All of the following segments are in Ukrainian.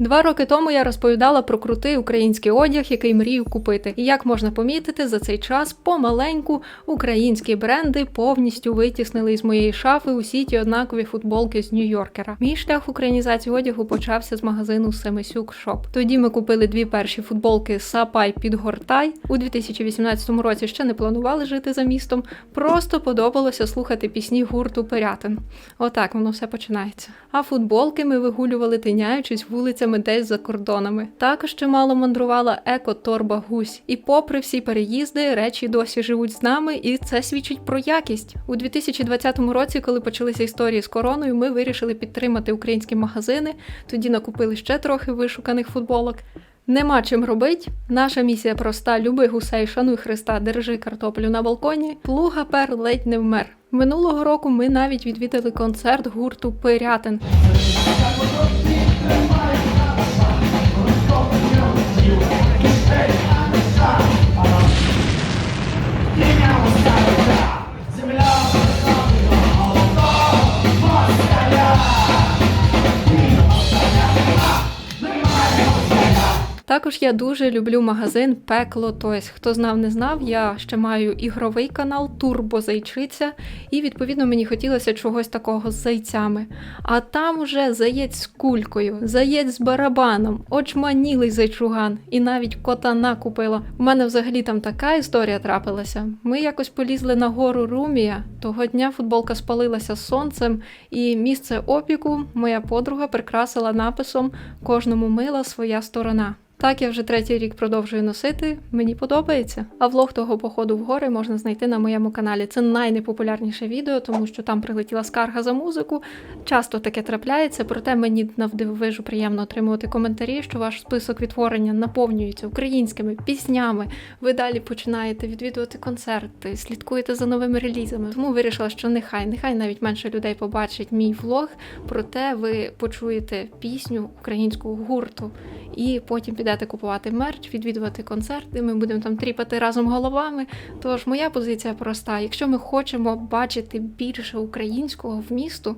Два роки тому я розповідала про крутий український одяг, який мрію купити. І як можна помітити, за цей час помаленьку українські бренди повністю витіснили із моєї шафи усі ті однакові футболки з Нью-Йоркера. Мій шлях українізації одягу почався з магазину Семисюк Шоп. Тоді ми купили дві перші футболки Сапай підгортай. У 2018 році ще не планували жити за містом. Просто подобалося слухати пісні гурту Пирятин. Отак воно все починається. А футболки ми вигулювали, тиняючись вулицями десь за кордонами. Також чимало мандрувала еко-торба гусь. І попри всі переїзди, речі досі живуть з нами, і це свідчить про якість. У 2020 році, коли почалися історії з короною, ми вирішили підтримати українські магазини. Тоді накупили ще трохи вишуканих футболок. Нема чим робить. Наша місія проста: люби гусей, шануй Христа, держи картоплю на балконі. Плуга пер ледь не вмер. Минулого року ми навіть відвідали концерт гурту Пирятин. Також я дуже люблю магазин Пекло Тойс. Хто знав, не знав, я ще маю ігровий канал Турбо Зайчиця, і відповідно мені хотілося чогось такого з зайцями. А там уже заєць з кулькою, заєць з барабаном, очманілий зайчуган, і навіть котана купила. У мене взагалі там така історія трапилася. Ми якось полізли на гору Румія. Того дня футболка спалилася сонцем, і місце опіку моя подруга прикрасила написом Кожному мила своя сторона. Так, я вже третій рік продовжую носити, мені подобається. А влог того походу в гори можна знайти на моєму каналі. Це найнепопулярніше відео, тому що там прилетіла скарга за музику. Часто таке трапляється, проте мені навдивовижу приємно отримувати коментарі, що ваш список відтворення наповнюється українськими піснями. Ви далі починаєте відвідувати концерти, слідкуєте за новими релізами. Тому вирішила, що нехай, нехай навіть менше людей побачить мій влог, проте ви почуєте пісню українського гурту і потім підете купувати мерч, відвідувати концерти. Ми будемо там тріпати разом головами. Тож моя позиція проста: якщо ми хочемо бачити більше українського в місту.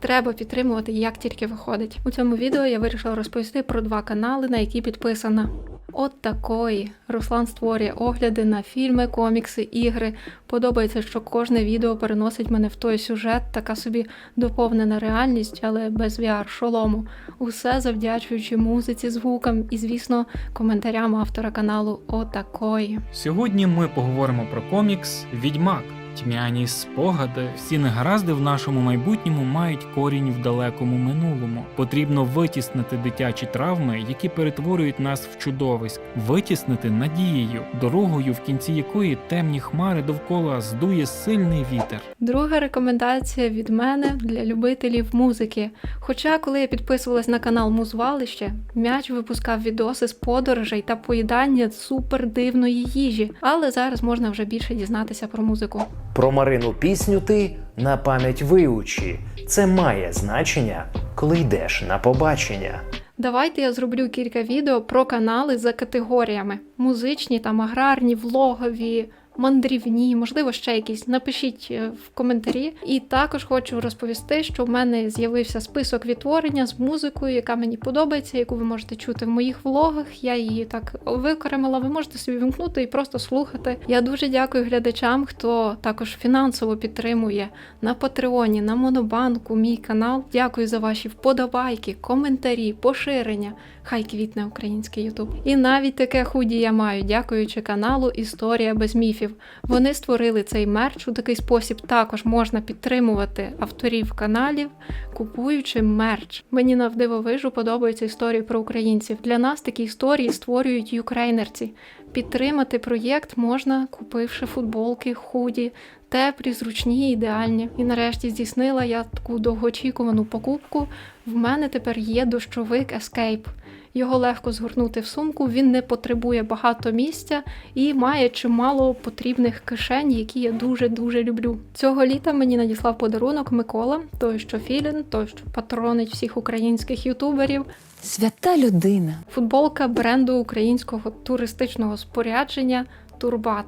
Треба підтримувати як тільки виходить. У цьому відео я вирішила розповісти про два канали, на які підписана. От такої. Руслан створює огляди на фільми, комікси, ігри. Подобається, що кожне відео переносить мене в той сюжет, така собі доповнена реальність, але без VR-шолому. Усе завдячуючи музиці, звукам і, звісно, коментарям автора каналу Отакої. Сьогодні ми поговоримо про комікс Відьмак. Тьмяні спогади, всі негаразди в нашому майбутньому мають корінь в далекому минулому. Потрібно витіснити дитячі травми, які перетворюють нас в чудовиськ, витіснити надією, дорогою, в кінці якої темні хмари довкола здує сильний вітер. Друга рекомендація від мене для любителів музики. Хоча, коли я підписувалась на канал Музвалище, м'яч випускав відоси з подорожей та поїдання супер дивної їжі, але зараз можна вже більше дізнатися про музику. Про Марину пісню ти на пам'ять виучи. Це має значення, коли йдеш на побачення. Давайте я зроблю кілька відео про канали за категоріями: музичні, там аграрні, влогові. Мандрівні, можливо, ще якісь. Напишіть е, в коментарі. І також хочу розповісти, що в мене з'явився список відтворення з музикою, яка мені подобається, яку ви можете чути в моїх влогах. Я її так викоремила. Ви можете собі вимкнути і просто слухати. Я дуже дякую глядачам, хто також фінансово підтримує на Патреоні, на Монобанку, мій канал. Дякую за ваші вподобайки, коментарі, поширення. Хай квітне український Ютуб. І навіть таке худі я маю, дякуючи каналу Історія без міфів. Вони створили цей мерч у такий спосіб. Також можна підтримувати авторів каналів, купуючи мерч. Мені навдивовижу подобаються історії про українців. Для нас такі історії створюють юкрейнерці. Підтримати проєкт можна, купивши футболки, худі, теплі, зручні, ідеальні. І нарешті здійснила я таку довгоочікувану покупку. В мене тепер є дощовик Escape. Його легко згорнути в сумку, він не потребує багато місця і має чимало потрібних кишень, які я дуже-дуже люблю. Цього літа мені надіслав подарунок Микола, той, що Філін, той, що патронить всіх українських ютуберів. Свята людина. Футболка бренду українського туристичного спорядження Турбат.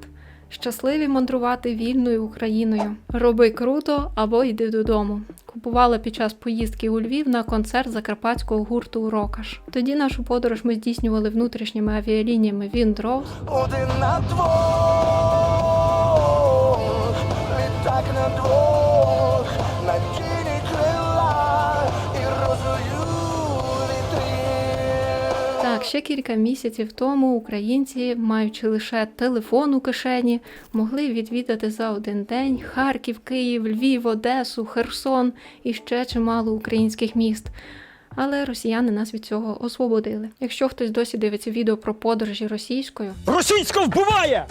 Щасливі мандрувати вільною Україною. Роби круто або йди додому. Купувала під час поїздки у Львів на концерт закарпатського гурту Рокаш. Тоді нашу подорож ми здійснювали внутрішніми авіалініями Віндроуз, Один на двох, літак на двох, ще кілька місяців тому українці, маючи лише телефон у кишені, могли відвідати за один день Харків, Київ, Львів, Одесу, Херсон і ще чимало українських міст. Але росіяни нас від цього освободили. Якщо хтось досі дивиться відео про подорожі російською, Російська вбиває!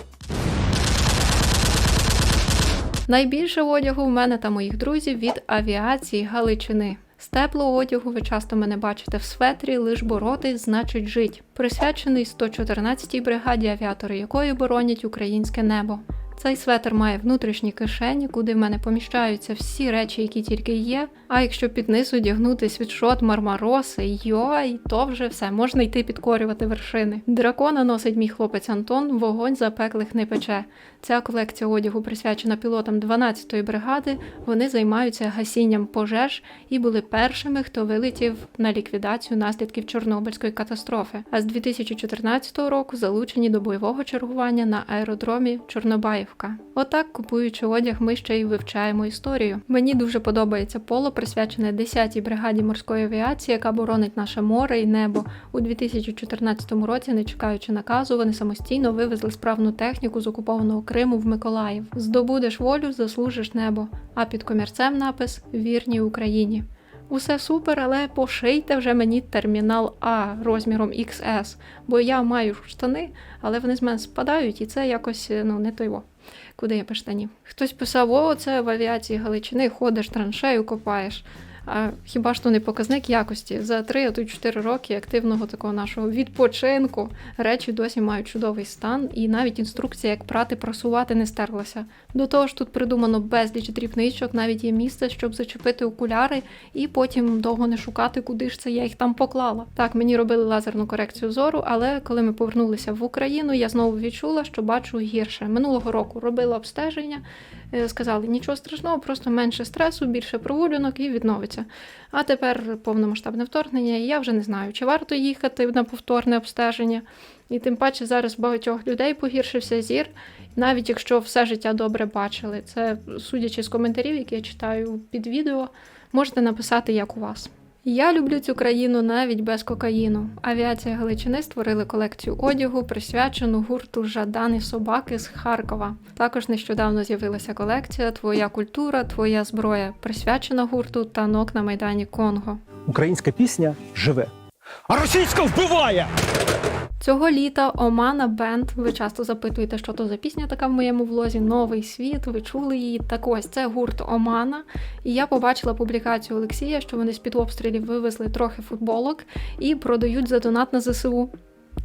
найбільше одягу в мене та моїх друзів від авіації Галичини. З теплого одягу ви часто мене бачите в светрі, лиш боротись, значить жить, присвячений 114-й бригаді, авіатори якої боронять українське небо. Цей светр має внутрішні кишені, куди в мене поміщаються всі речі, які тільки є. А якщо під низ одягнути світшот Мармароси, йой, то вже все можна йти підкорювати вершини. Дракона носить мій хлопець Антон, вогонь запеклих не пече. Ця колекція одягу присвячена пілотам 12-ї бригади. Вони займаються гасінням пожеж і були першими, хто вилетів на ліквідацію наслідків Чорнобильської катастрофи. А з 2014 року залучені до бойового чергування на аеродромі Чорнобаївка. Отак, купуючи одяг, ми ще й вивчаємо історію. Мені дуже подобається поло, присвячене 10-й бригаді морської авіації, яка боронить наше море і небо. У 2014 році, не чекаючи наказу, вони самостійно вивезли справну техніку з окупованого Криму в Миколаїв. Здобудеш волю, заслужиш небо. А під комірцем напис Вірні Україні. Усе супер, але пошийте вже мені термінал А розміром XS, бо я маю штани, але вони з мене спадають, і це якось ну не той. Куди я паштанів. Хтось писав: о, це в авіації Галичини, ходиш, траншею копаєш. А хіба ж то не показник якості? За 3, а то й 4 роки активного такого нашого відпочинку речі досі мають чудовий стан, і навіть інструкція, як прати, просувати, не стерлася. До того ж, тут придумано безліч дрібничок, навіть є місце, щоб зачепити окуляри, і потім довго не шукати, куди ж це я їх там поклала. Так, мені робили лазерну корекцію зору, але коли ми повернулися в Україну, я знову відчула, що бачу гірше. Минулого року робила обстеження, сказали, нічого страшного, просто менше стресу, більше прогулянок і відновиться. А тепер повномасштабне вторгнення, і я вже не знаю, чи варто їхати на повторне обстеження. І тим паче зараз багатьох людей погіршився зір, навіть якщо все життя добре бачили. Це судячи з коментарів, які я читаю під відео, можете написати, як у вас. Я люблю цю країну навіть без кокаїну. Авіація Галичини створили колекцію одягу, присвячену гурту Жадани собаки з Харкова. Також нещодавно з'явилася колекція Твоя культура, твоя зброя, присвячена гурту танок на майдані Конго. Українська пісня живе. А російська вбиває! Цього літа Омана Бенд. Ви часто запитуєте, що то за пісня така в моєму влозі. Новий світ. Ви чули її? Так ось це гурт Омана. І я побачила публікацію Олексія, що вони з під обстрілів вивезли трохи футболок і продають за донат на ЗСУ.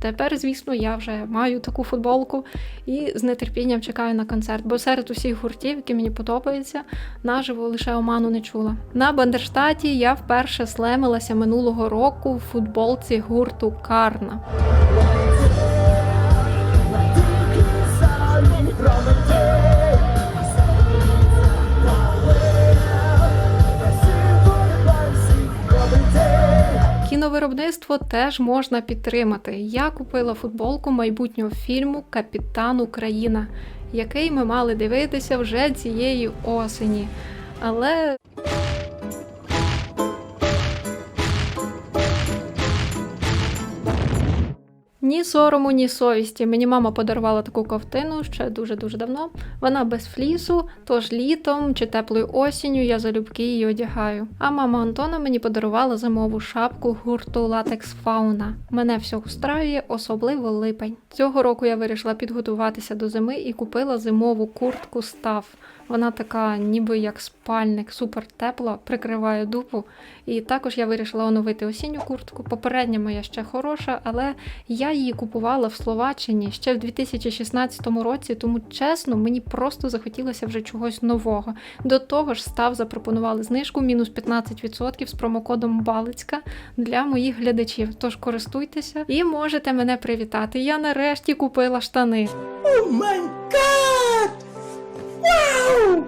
Тепер, звісно, я вже маю таку футболку і з нетерпінням чекаю на концерт, бо серед усіх гуртів, які мені подобаються, наживо лише Оману не чула. На Бандерштаті я вперше слемилася минулого року в футболці гурту Карна. Кіновиробництво теж можна підтримати. Я купила футболку майбутнього фільму Капітан Україна, який ми мали дивитися вже цієї осені. Але Ні сорому, ні совісті. Мені мама подарувала таку ковтину ще дуже-дуже давно. Вона без флісу, тож літом чи теплою осінню я залюбки її одягаю. А мама Антона мені подарувала зимову шапку гурту Латекс Фауна. Мене все устраює, особливо липень. Цього року я вирішила підготуватися до зими і купила зимову куртку став. Вона така, ніби як спальник, супер тепла, прикриває дупу. І також я вирішила оновити осінню куртку. Попередня моя ще хороша, але я її купувала в Словаччині ще в 2016 році, тому чесно, мені просто захотілося вже чогось нового. До того ж, став запропонували знижку мінус 15% з промокодом Балицька для моїх глядачів. Тож користуйтеся і можете мене привітати. Я нарешті купила штани.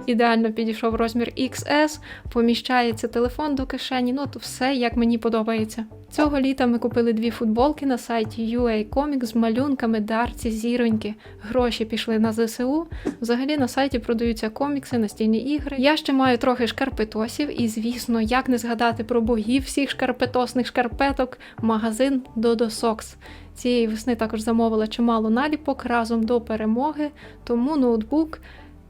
Ідеально підійшов розмір XS, поміщається телефон до кишені, ну то все як мені подобається. Цього літа ми купили дві футболки на сайті UA Comics з малюнками Дарці Зіроньки. Гроші пішли на ЗСУ. Взагалі на сайті продаються комікси, настільні ігри. Я ще маю трохи шкарпетосів, і звісно, як не згадати про богів всіх шкарпетосних шкарпеток, магазин Dodo Socks. Цієї весни також замовила чимало наліпок разом до перемоги, тому ноутбук.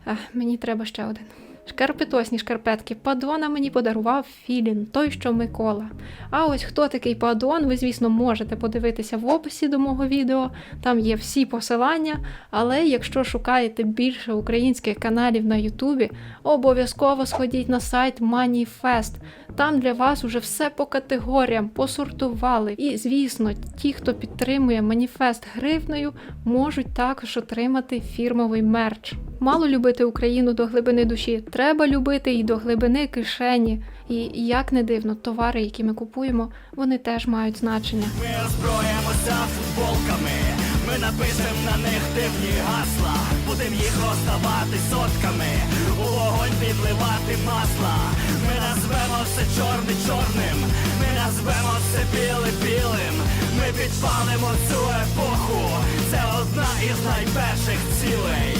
Ех, мені треба ще один. Шкарпетосні шкарпетки Падона мені подарував Філін, той, що Микола. А ось хто такий Падон, ви, звісно, можете подивитися в описі до мого відео. Там є всі посилання. Але якщо шукаєте більше українських каналів на Ютубі, обов'язково сходіть на сайт Manifest. Там для вас уже все по категоріям посортували. І, звісно, ті, хто підтримує маніфест гривнею, можуть також отримати фірмовий мерч. Мало любити Україну до глибини душі, треба любити і до глибини кишені. І як не дивно, товари, які ми купуємо, вони теж мають значення. Ми озброїмося футболками, ми напишем на них дивні гасла, будем їх роздавати сотками, у вогонь підливати масла. Ми назвемо все чорне чорним, ми назвемо все біле білим. Ми підпалимо цю епоху. Це одна із найперших цілей.